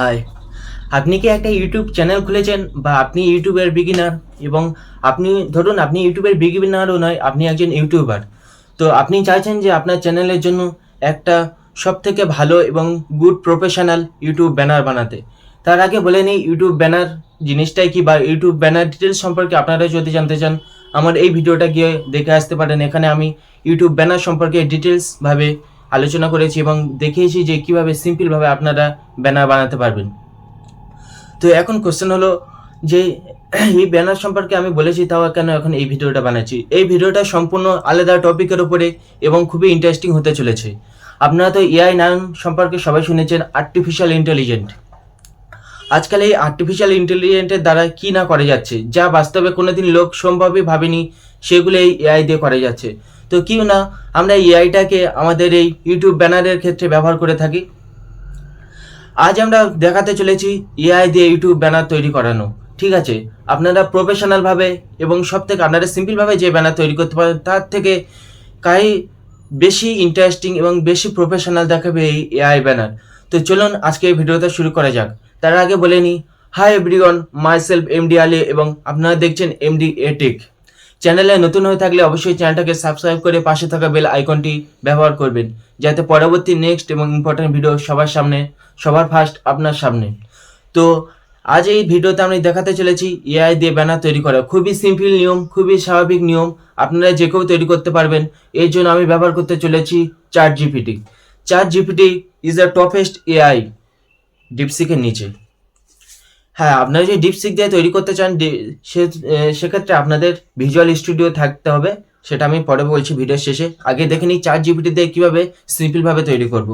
High আপনি কি একটা ইউটিউব চ্যানেল খুলেছেন বা আপনি ইউটিউবের বিগিনার এবং আপনি, ধরুন আপনি ইউটিউবের বিগিনারও নয়, আপনি একজন ইউটিউবার। তো আপনি চাইছেন যে আপনার চ্যানেলের জন্য একটা সব থেকে ভালো এবং গুড প্রফেশনাল ইউটিউব ব্যানার বানাতে। তার আগে বলে নিই, ইউটিউব ব্যানার জিনিসটাই কি বা ইউটিউব ব্যানার ডিটেলস সম্পর্কে আপনারা যদি জানতে চান, আমার এই ভিডিওটা গিয়ে দেখে আসতে পারেন। এখানে আমি ইউটিউব ব্যানার সম্পর্কে ডিটেলসভাবে আলোচনা করেছি এবং দেখিয়েছি যে কীভাবে সিম্পলভাবে আপনারা ব্যানার বানাতে পারবেন। তো এখন কোশ্চেন হলো যে, এই ব্যানার সম্পর্কে আমি বলেছি, তাও কেন এখন এই ভিডিওটা বানাচ্ছি? এই ভিডিওটা সম্পূর্ণ আলাদা টপিকের উপরে এবং খুবই ইন্টারেস্টিং হতে চলেছে। আপনারা তো এআই নাম সম্পর্কে সবাই শুনেছেন আর্টিফিশিয়াল ইন্টেলিজেন্ট আজকাল এই আর্টিফিশিয়াল ইন্টেলিজেন্টের দ্বারা কি না করা যাচ্ছে? যা বাস্তবে কোনোদিন লোক সম্ভবই ভাবেনি, সেগুলো এই এআই দিয়ে করা যাচ্ছে। তো কি না, আমরা এআইটাকে আমাদের এই ইউটিউব ব্যানারের ক্ষেত্রে ব্যবহার করে থাকি। আজ আমরা দেখাতে চলেছি এআই দিয়ে ইউটিউব ব্যানার তৈরি করানো। ঠিক আছে, আপনারা প্রফেশনালভাবে এবং সব থেকে আপনারা সিম্পলভাবে যে ব্যানার তৈরি করতে পারেন, তার থেকে কাই বেশি ইন্টারেস্টিং এবং বেশি প্রফেশনাল দেখাবে এই এআই ব্যানার। তো চলুন আজকে এই ভিডিওটা শুরু করা যাক। তার আগে বলে নিই hi everyone my self M D Ali এবং আপনারা দেখছেন এমডি এটেক চ্যানেলে নতুন হয়ে থাকলে অবশ্যই চ্যানেলটাকে সাবস্ক্রাইব করে পাশে থাকা বেল আইকনটি ব্যবহার করবেন, যাতে পরবর্তী নেক্সট এবং ইম্পর্টেন্ট ভিডিও সবার সামনে, সবার ফার্স্ট আপনার সামনে। তো, আজ এই ভিডিওতে আমি দেখাতে চলেছি এআই দিয়ে ব্যানার তৈরি করা। খুবই সিম্পল নিয়ম, খুবই স্বাভাবিক নিয়ম, আপনারা যে কেউ তৈরি করতে পারবেন। এর জন্য আমি ব্যবহার করতে চলেছি chat G P T chat G P T is the topest A I ডিপসিকের নিচে। হ্যাঁ আপনারা যদি ডিপসিক দিয়ে তৈরি করতে চান সেক্ষেত্রে আপনাদের ভিজুয়াল স্টুডিও থাকতে হবে। সেটা আমি পরে বলছি ভিডিওর শেষে। আগে দেখে নিই চার জিপিটি দিয়ে কীভাবে সিম্পলভাবে তৈরি করব।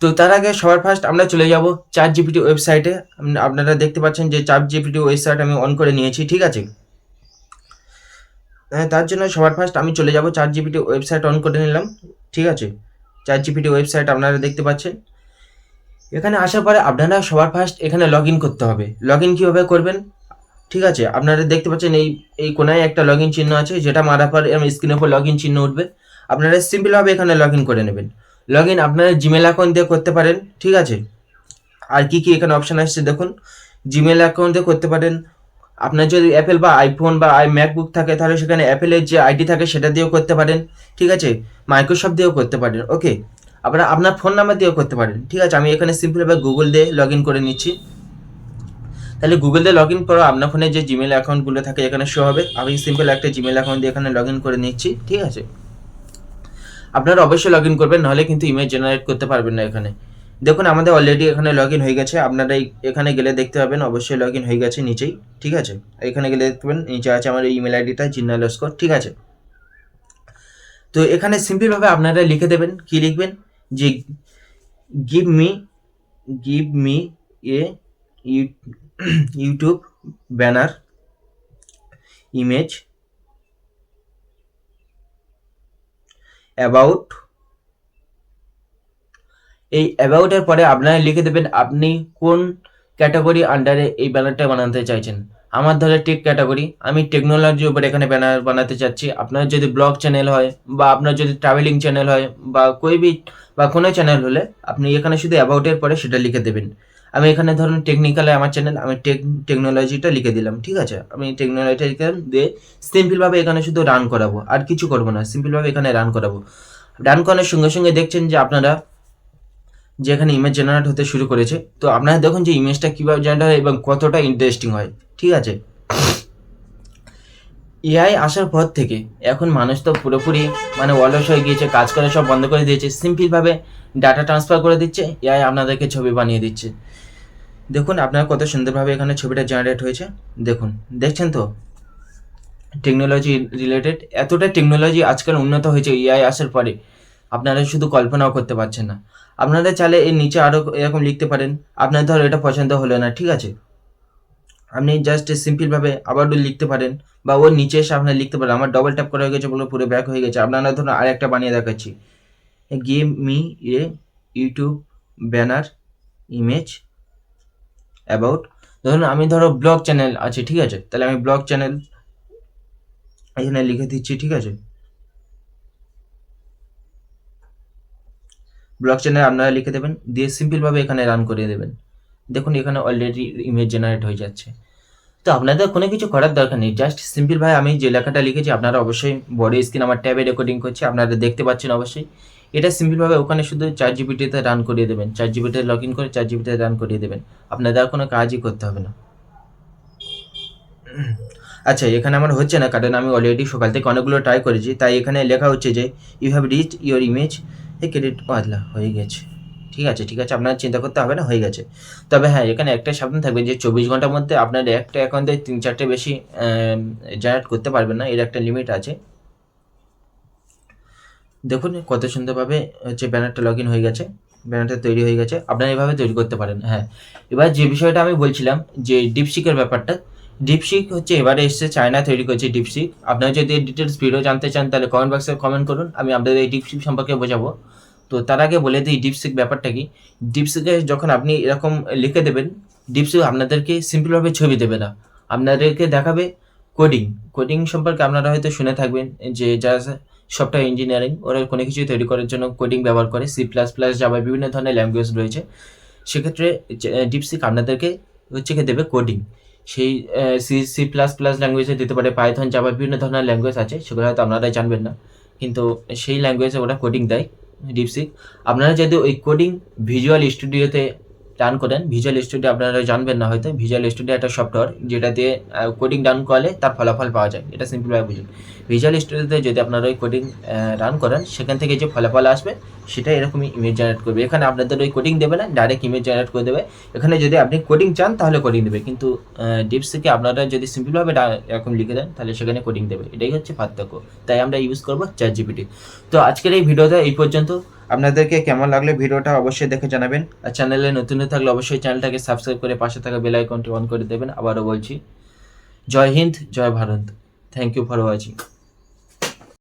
তো তার আগে সবার ফার্স্ট আমরা চলে যাব চার জিপিটি ওয়েবসাইটে আপনারা দেখতে পাচ্ছেন যে চার জিপিটি ওয়েবসাইট আমি অন করে নিয়েছি, ঠিক আছে? হ্যাঁ তার জন্য সবার ফার্স্ট আমি চলে যাব চার জিপিটি ওয়েবসাইট অন করে নিলাম, ঠিক আছে? চার জিপিটি ওয়েবসাইট আপনারা দেখতে পাচ্ছেন। এখানে আসার পরে আপনারা সবার ফার্স্ট এখানে লগ করতে হবে। লগ ইন কীভাবে করবেন? ঠিক আছে, আপনারা দেখতে পাচ্ছেন এই এই কোনায় একটা লগ চিহ্ন আছে, যেটা মারার পর স্ক্রিনের উপর লগ চিহ্ন উঠবে। আপনারা সিম্পলভাবে এখানে লগ করে নেবেন। লগ ইন আপনারা জিমেল অ্যাকাউন্ট দিয়ে করতে পারেন, ঠিক আছে? আর কি কি এখানে অপশান আসছে দেখুন। জিমেল অ্যাকাউন্ট দিয়ে করতে পারেন। আপনার যদি অ্যাপেল বা আইফোন বা আই ম্যাকবুক থাকে, তাহলে সেখানে অ্যাপেলের যে আইডি থাকে, সেটা দিয়েও করতে পারেন, ঠিক আছে? মাইক্রোসফট দিয়েও করতে পারেন ওকে আপনারা আপনার ফোন নাম্বার দিয়েও করতে পারেন। ঠিক আছে, আমি এখানে সিম্পলভাবে গুগল দিয়ে লগ ইন করে নিচ্ছি। তাহলে গুগল দিয়ে লগ ইন করো, আপনার ফোনে যে জিমেল অ্যাকাউন্টগুলো থাকে এখানে শো হবে। আমি সিম্পল একটা জিমেল অ্যাকাউন্ট দিয়ে এখানে লগ ইন করে নিচ্ছি, ঠিক আছে? আপনারা অবশ্যই লগ ইন করবেন, নাহলে কিন্তু ইমেজ জেনারেট করতে পারবেন না এখানে। দেখুন, আমাদের অলরেডি এখানে লগ ইন হয়ে গেছে। আপনারা এখানে গেলে দেখতে পাবেন, অবশ্যই লগ ইন হয়ে গেছে নিচেই, ঠিক আছে? এখানে গেলে দেখতে পাবেন, নিচে আছে আমার ইমেল আইডিটা জিন্নাল লস্কর ঠিক আছে? তো এখানে সিম্পলভাবে আপনারা লিখে দেবেন, কি লিখবেন? যে give me give me a YouTube banner image about এই অ্যাবাউটের পরে আপনারা লিখে দেবেন আপনি কোন ক্যাটাগরি আন্ডারে এই ব্যানারটা বানাতে চাইছেন। আমার ধরে টেক ক্যাটাগরি আমি টেকনোলজির উপর এখানে ব্যানার বানাতে চাচ্ছি। আপনার যদি ব্লগ চ্যানেল হয় বা আপনার যদি ট্রাভেলিং চ্যানেল হয় বা কই বি বা কোনো চ্যানেল হলে আপনি এখানে শুধু অ্যাবাউটের পরে সেটা লিখে দেবেন। আমি এখানে ধরুন টেকনিক্যালে আমার চ্যানেল আমি টেক টেকনোলজিটা লিখে দিলাম, ঠিক আছে? আমি টেকনোলজিটা লিখে দিয়ে সিম্পলভাবে এখানে শুধু রান করাবো, আর কিছু করব না সিম্পলভাবে এখানে রান করাবো। রান করানোর সঙ্গে সঙ্গে দেখছেন যে আপনারা যে এখানে ইমেজ জেনারেট হতে শুরু করেছে। তো আপনারা দেখুন যে ইমেজটা কীভাবে জেনারেট হয় এবং কতটা ইন্টারেস্টিং হয়। ঠিক আছে? এআই আসার পর থেকে এখন মানুষ তো পুরোপুরি মানে অলস হয়ে গিয়েছে, কাজ করে সব বন্ধ করে দিয়েছে সিম্পলভাবে ডাটা ট্রান্সফার করে দিচ্ছে এআই আপনাদেরকে ছবি বানিয়ে দিচ্ছে। দেখুন আপনার কত সুন্দরভাবে এখানে ছবিটা জেনারেট হয়েছে। দেখুন, দেখছেন তো? টেকনোলজি রিলেটেড এতটা টেকনোলজি আজকাল উন্নত হয়েছে এআই আসার পরে। আপনারা শুধু কল্পনাও করতে পারছেন না। আপনারা চাইলে এর নিচে আরও এরকম লিখতে পারেন আপনার ধর এটা পছন্দ হলো না, ঠিক আছে? আপনি জাস্ট সিম্পলভাবে আবারও লিখতে পারেন, বা ওর নিচে এসে আপনার লিখতে পারেন, আমার ডবল ট্যাপ করা হয়ে গেছে বলে পুরো ব্যাক হয়ে গেছে। আপনারা ধরুন আর একটা বানিয়ে দেখাচ্ছি। Game me a YouTube banner image about ধরুন আমি ধরো ব্লগ চ্যানেল আছে, ঠিক আছে? তাহলে আমি ব্লগ চ্যানেল এখানে লিখে দিচ্ছি, ঠিক আছে? ব্লক চ্যানেল আপনারা লিখে দেবেন, দিয়ে সিম্পলভাবে এখানে রান করিয়ে দেবেন। দেখুন, এখানে অলরেডি ইমেজ জেনারেট হয়ে যাচ্ছে। তো আপনাদের কোনো কিছু করার দরকার নেই জাস্ট সিম্পল ভাই, আমি যে লেখাটা লিখেছি, আপনারা অবশ্যই বড় স্ক্রিন আমার ট্যাবে রেকর্ডিং করছে, আপনারা দেখতে পাচ্ছেন অবশ্যই। এটা সিম্পলভাবে ওখানে শুধু চার জিবিটিতে রান করিয়ে দেবেন চার জিবিতে লগ ইন করে চার জিবিতে রান করিয়ে দেবেন। আপনাদের আর কোনো কাজই করতে হবে না। আচ্ছা এখানে আমার হচ্ছে না, কারণ আমি অলরেডি সকাল থেকে অনেকগুলো ট্রাই করেছি, তাই এখানে লেখা হচ্ছে যে you have reach your image a credit আদলা হয়ে গেছে। ঠিক আছে ঠিক আছে, আপনার চিন্তা করতে হবে না, হয়ে গেছে। তবে হ্যাঁ এখানে একটা সাবধান থাকবে যে চব্বিশ ঘণ্টার মধ্যে আপনার একটা অ্যাকাউন্টে তিন চারটে বেশি জেনারেট করতে পারবেন না, এর একটা লিমিট আছে। দেখুন কত সুন্দরভাবে হচ্ছে ব্যানারটা লগ ইন হয়ে গেছে ব্যানারটা তৈরি হয়ে গেছে। আপনারা এভাবে তৈরি করতে পারেন হ্যাঁ। এবার যে বিষয়টা আমি বলছিলাম, যে ডিপসিকের ব্যাপারটা ডিপসিক হচ্ছে এবারে এসছে চায়না তৈরি করছে ডিপসিক আপনারা যদি ডিটেলস ভিডিও জানতে চান, তাহলে কমেন্ট বক্সে কমেন্ট করুন, আমি আপনাদের এই ডিপসিক সম্পর্কে বোঝাবো। তো তার আগে বলে দিই ডিপসিক ব্যাপারটা কি। ডিপসিকে যখন আপনি এরকম লিখে দেবেন ডিপসিক আপনাদেরকে সিম্পলভাবে ছবি দেবে না। আপনাদেরকে দেখাবে কোডিং কোডিং সম্পর্কে আপনারা হয়তো শুনে থাকবেন যে যা সফটওয়্যার ইঞ্জিনিয়ারিং ওরা কোনো কিছু তৈরি করার জন্য কোডিং ব্যবহার করে সি প্লাস প্লাস যাবার বিভিন্ন ধরনের ল্যাঙ্গুয়েজ রয়েছে। সেক্ষেত্রে ডিপসিক আপনাদেরকে হচ্ছে দেবে কোডিং সেই সি সি প্লাস প্লাস ল্যাঙ্গুয়েজে দিতে পারে পাইথন জাভা বিভিন্ন ধরনের ল্যাঙ্গুয়েজ আছে, সেগুলো হয়তো আপনারাই জানবেন না। কিন্তু সেই ল্যাঙ্গুয়েজে ওরা কোডিং দেয় ডিপসিক আপনারা যদি ওই কোডিং ভিজুয়াল স্টুডিওতে রান করেন। ভিজুয়াল স্টুডিও আপনারা জানবেন না হয়তো। ভিজুয়াল স্টুডিও একটা সফটওয়্যার যেটা দিয়ে কোডিং রান করলে তার ফলাফল পাওয়া যায়। এটা সিম্পলভাবে বুঝুন। ভিজুয়াল স্টুডিওতে যদি আপনারা ওই কোডিং রান করেন, সেখান থেকে যে ফলাফল আসবে, সেটা এরকমই ইমেজ জেনারেট করবে। এখানে আপনাদের ওই কোডিং দেবে না ডাইরেক্ট ইমেজ জেনারেট করে দেবে। এখানে যদি আপনি কোডিং চান, তাহলে কোডিং দেবে। কিন্তু ডিপস থেকে আপনারা যদি সিম্পলভাবে এরকম লিখে দেন, তাহলে সেখানে কোডিং দেবে। এটাই হচ্ছে পার্থক্য। তাই আমরা ইউজ করব চ্যাট জিপিটি তো আজকের এই ভিডিওটা এই পর্যন্ত। আপনাদেরকে কেমন লাগলে ভিডিওটা অবশ্যই দেখে জানাবেন। আর চ্যানেলে নতুন থাকলে অবশ্যই চ্যানেলটাকে সাবস্ক্রাইব করে পাশে থাকা বেল আইকনটি অন করে দেবেন। আবারও বলছি, জয় হিন্দ, জয় Bharat. Thank you for watching